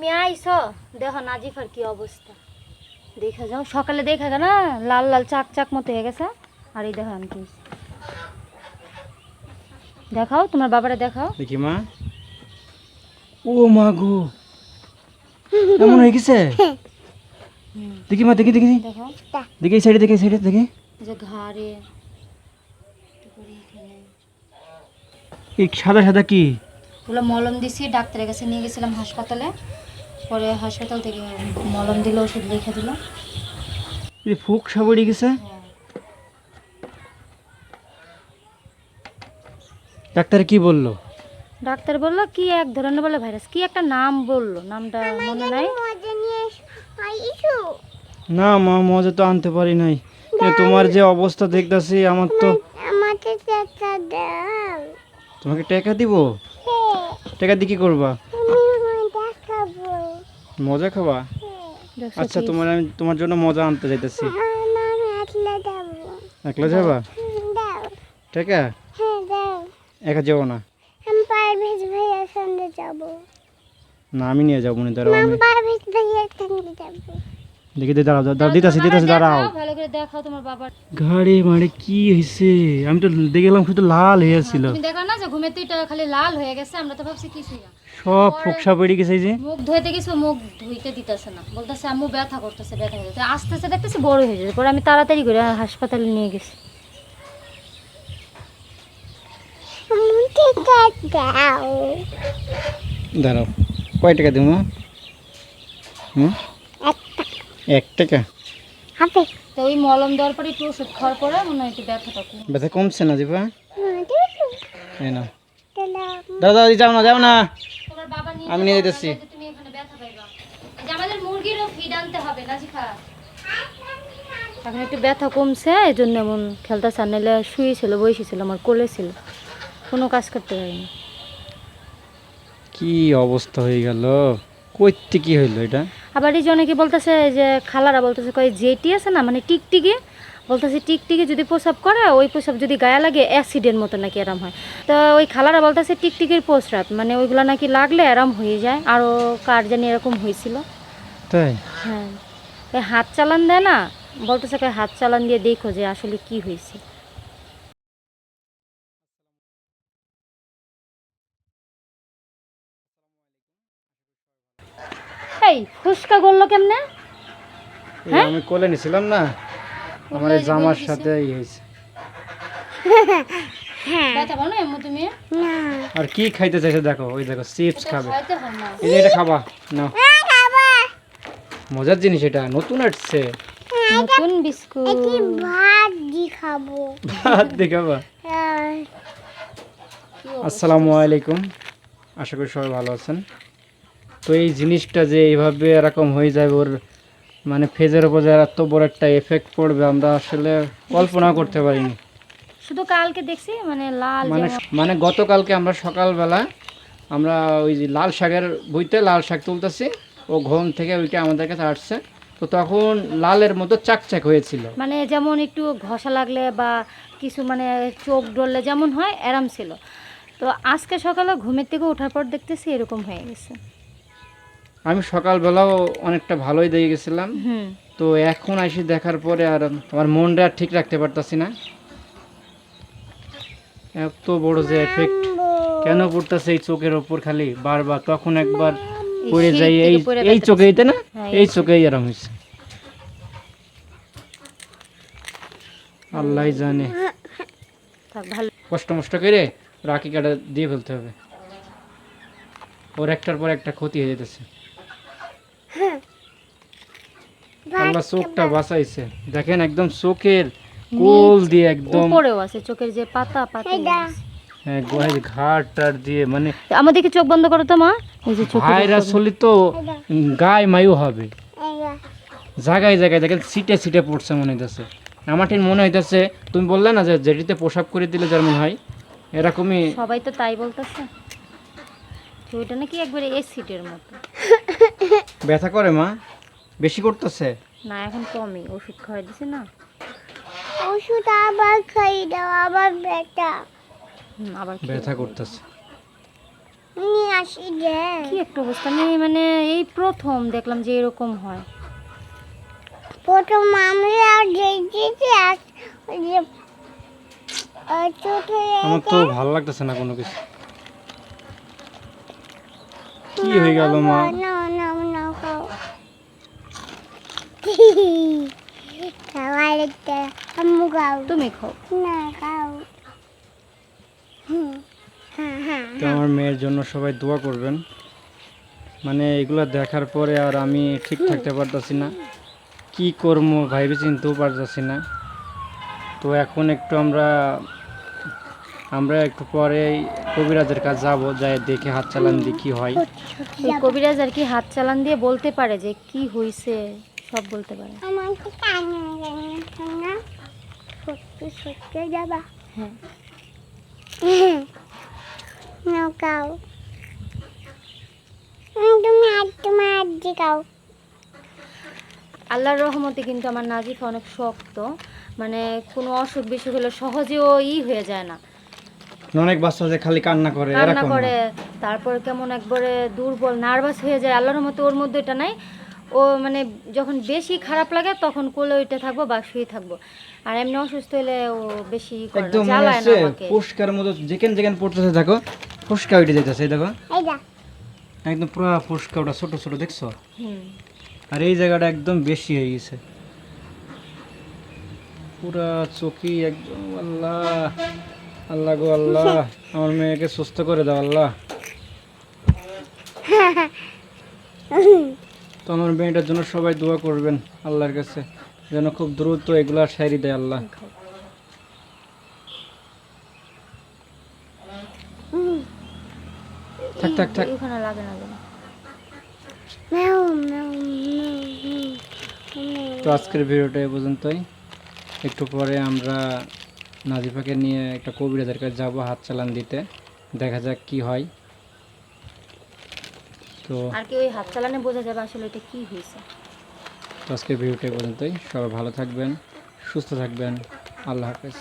তুমি আইছো? দেখো নাজিফার কি অবস্থা। দেখা যাও সকালে দেখা গেল না লাল লাল চাক চাক মতো হয়ে গেছে। আর এই দেখো আমি কি দেখাও তোমার বাবারে দেখাও। দেখি মা। ও মা গো। এমন হয়ে গেছে? দেখি মা দেখি দেখি। দেখো। দেখি এই সাইডে দেখি এই সাইডে দেখি। যে ঘাড়ে। এই সাদা সাদা কি? ওগুলো মলম দিছি ডাক্তারের কাছে নিয়ে গেছিলাম হাসপাতালে। পরে হাসপাতাল থেকে মলম দিল ওষুধ লিখে দিল। ফুক সাবড়ি গেছে? ডাক্তার কি বলল? ডাক্তার বলল কি এক ধরনের বলে ভাইরাস? কি একটা নাম বলল? নামটা মনে নাই? না মা মজা তো আনতে পারি নাই। এ তোমার যে অবস্থা দেখতাছি আমার তো আমাকে চাচা দাও। তোমাকে টাকা দিব? টাকা দিয়ে কি করবা? মজা খাবা? আচ্ছা কি? তোমার আমি তোমার জন্য মজা আনতে যাইতেছি একলা যাবা। দাও টাকা? হ্যাঁ একা যাব না? আমি পারভেজ ভাইয়ার সঙ্গে যাব। না আমি নিয়ে যাব না দাঁড়াও আমি পারভেজ ভাইয়ার সঙ্গে যাব। দেখি দে দাঁড়াও দাঁড়াও দিতাছি দিতাছি দাঁড়াও। ভালো করে দেখাও তোমার বাবার। গাড়ি মাড়ে কি হয়েছে আমি তো দেখলাম শুধু লাল হয়ে আসছিল তুমি দেখো না যে খালি লাল হয়ে গেছে আমরা তো ভাবছি কিছুই না। সব ফোকসা পড়ে গেছে যে। মুখ ধুইতে গেছে মুখ ধুইতে দিতেছে না। বলতেছে আম্মু ব্যথা করতেছে ব্যথা করতেছে। আস্তে আস্তে দেখতেছি বড় হয়ে যাবে পরে আমি তাড়াতাড়ি করে হাসপাতালে নিয়ে গেছি। দাঁড়াও কয় টাকা দেবো? হুম? এক টাকা। হাতে তো ওই মলম দেওয়ার পরে একটু ওষুধ খাওয়ার পরে মনে হয় একটু ব্যথাটা কম ব্যথা কমছে না জিপা এই না দাদা দাদি যাও না যাও না। আমি নিয়ে যেতেছি তুমি এখানে ব্যথা পাইবা। যে আমাদের মুরগিরও ফিড আনতে হবে নাজিফা এখন একটু ব্যথা কমছে এই জন্য এমন খেলতে চান নাহলে শুয়েছিল বসেছিল আমার কোলে ছিল। কোনো কাজ করতে পারিনি। কি অবস্থা হয়ে গেল? কইতে কি হইল এটা? আবার এই যে অনেকে বলতেছে যে খালারা বলতেছে কয় জেটি আছে না মানে টিকটিকি বলতেছে টিকটিকি যদি প্রসাব করে ওই প্রসাব যদি গায়ে লাগে অ্যাক্সিডেন্ট মতো নাকি এরম হয়। তো ওই খালারা বলতেছে টিকটিকির প্রস্রাব মানে ওইগুলো নাকি লাগলে এরম হয়ে যায়। আরও কার জানি এরকম হয়েছিল। তাই? হ্যাঁ। ওই হাত চালান দেয় না? বলতেছে কয় হাত চালান দিয়ে দেখো যে আসলে কি হয়েছে। এই ফুসকা করল কেমনে? এই আমি কোলে নিছিলাম না। আমার জামার সাথে ই হয়েছে। ব্যথা পাও না এমন তুমি না। আর কি খাইতে চাইছে দেখো ওই দেখো চিপস খাবে। খাইতে হয় না। এই এটা খাবা না মজার জিনিস এটা নতুন আসছে। নতুন বিস্কুট। ভাত দি খাব? ভাত দেখাবা হ্যাঁ। আসসালামু আলাইকুম। আশা করি সবাই ভালো আছেন। তো এই জিনিসটা যে এইভাবে এরকম হয়ে যায় ওর মানে ফেজের উপর যে এত বড় একটা এফেক্ট পড়বে আমরা আসলে কল্পনা করতে পারিনি। শুধু কালকে দেখছি মানে লাল মানে মানে গতকালকে আমরা সকালবেলা আমরা ওই যে লাল শাকের বইতে লাল শাক তুলতেছি ও ঘুম থেকে ওইটা আমাদের কাছে আসছে। তো তখন লালের মতো চাকচাক হয়েছিল। মানে যেমন একটু ঘষা লাগলে বা কিছু মানে চোখ ডললে যেমন হয় এরম ছিল। তো আজকে সকালে ঘুমের থেকে ওঠার পর দেখতেছি এরকম হয়ে গেছে। আমি সকালবেলাও অনেকটা ভালোই দিয়ে গেছিলাম। তো এখন আসি দেখার পরে আর আমার মনটা আর ঠিক রাখতে পারতাছি না। এত বড় যে এফেক্ট কেন পড়তেছে এই চোখের ওপর খালি? বারবার তখন একবার পড়ে যাই এই এই ব্যথা চোখেইতে না? হ্যাঁ, এই চোখেই এরম হয়েছে। আল্লাহ জানে। কষ্ট মষ্ট করে রাখি কাটা দিয়ে ফেলতে হবে। ওর একটার পর একটা ক্ষতি হয়ে যেতেছে। আল্লাহ চোখটা বাঁচাইছে। দেখেন একদম চোখের কোল দিয়ে একদম উপরেও আছে চোখের যে পাতা পাতা হ্যাঁ, গোহাই ঘাট টাট দিয়ে মানে আমাদেরকে চোখ বন্ধ করো তো মা। এই যে চোখ ভাইরাস হলে তো গায়ে মায়ু হবে। জায়গায় জায়গায় দেখেন সিটে সিটে পড়ছে মনে হইতেছে। আমার ঠিক মনে হইতেছে তুমি বললে না যে যেটিতে পোশাক করে দিলে যেমন হয়? এরকমই সবাই তো তাই বলতেছে। ওইটা নাকি একবারে এসিডের মতো। ব্যথা করে মা? বেশি করতেছে? না এখন কমই। ওষুধ খাওয়াই দিছে না। ওষুধ আবার খাই দাও আবার বেটা হুম, আবার খেয়ে ব্যথা করতেছে। নিয়ে আসি যে কি একটা অবস্থা? আমি মানে এই প্রথম দেখলাম যে এরকম হয়। প্রথম আমরা দেখেছি আর যে ছোট আমার তো ভালো লাগতেছে না কোনো কিছু। কি হয়ে গেল, মা? তুমি খাও। না খাও তো আমার মেয়ের জন্য সবাই দোয়া করবেন। মানে এগুলো দেখার পরে আর আমি ঠিক থাকতে পারতাছি না। কি করব ভাইবে চিনতেও পারতাছি না। তো এখন একটু আমরা আমরা একটু পরে কবিরাজের কাছে যাব যাই দেখে হাত চালান দিয়ে কি হয়। ওই কবিরাজ আর কি হাত চালান দিয়ে বলতে পারে যে কি হইছে সব বলতে পারে। হ্যাঁ। আল্লাহর রহমতে কিন্তু আমার নাজিফা অনেক শক্ত মানে কোনো অসুখ বিসুখ হলে সহজেও ই হয়ে যায় না। অনেক বাচ্চা যে খালি কান্না করে কান্না করে তারপর কেমন একবারে দুর্বল নার্ভাস হয়ে যায়। আল্লাহর মতো ওর মধ্যে এটা নাই। ও মানে যখন বেশি খারাপ লাগে তখন কোলে ওইটা থাকব বা শুয়ে থাকব। আর এমনি অসুস্থ হলে ও বেশি একদম মনে জ্বালায় না হচ্ছে আমাকে। পুষ্কার মতো যেখানে যেখানে পড়তেছে দেখো ফুসকা উঠে যেতেছে দেখো। একদম পুরো ফুসকা ওটা ছোট ছোট দেখছ? আর এই জায়গাটা একদম বেশি হয়ে গেছে। পুরা চোখই একদম আল্লাহ। আল্লাহ গো আল্লাহ আমার মেয়েকে সুস্থ করে দাও আল্লাহ। তো আমার মেয়েটার জন্য সবাই দোয়া করবেন আল্লাহর কাছে যেন খুব দ্রুত এগুলা সারি দেয় আল্লাহ। থাক থাক থাক। তো আজকের ভিডিওটা এ পর্যন্তই। একটু পরে আমরা নাজিফাকে নিয়ে একটা কবিরাজের কাছে যাব হাত চালান দিতে। দেখা যাক কি হয়। তো আর কি ওই হাত চালানে বোঝা যাবে আসলে এটা কি হয়েছে। তো আজকের ভিডিওটা পর্যন্তই। সবাই ভালো থাকবেন সুস্থ থাকবেন। আল্লাহ হাফেজ।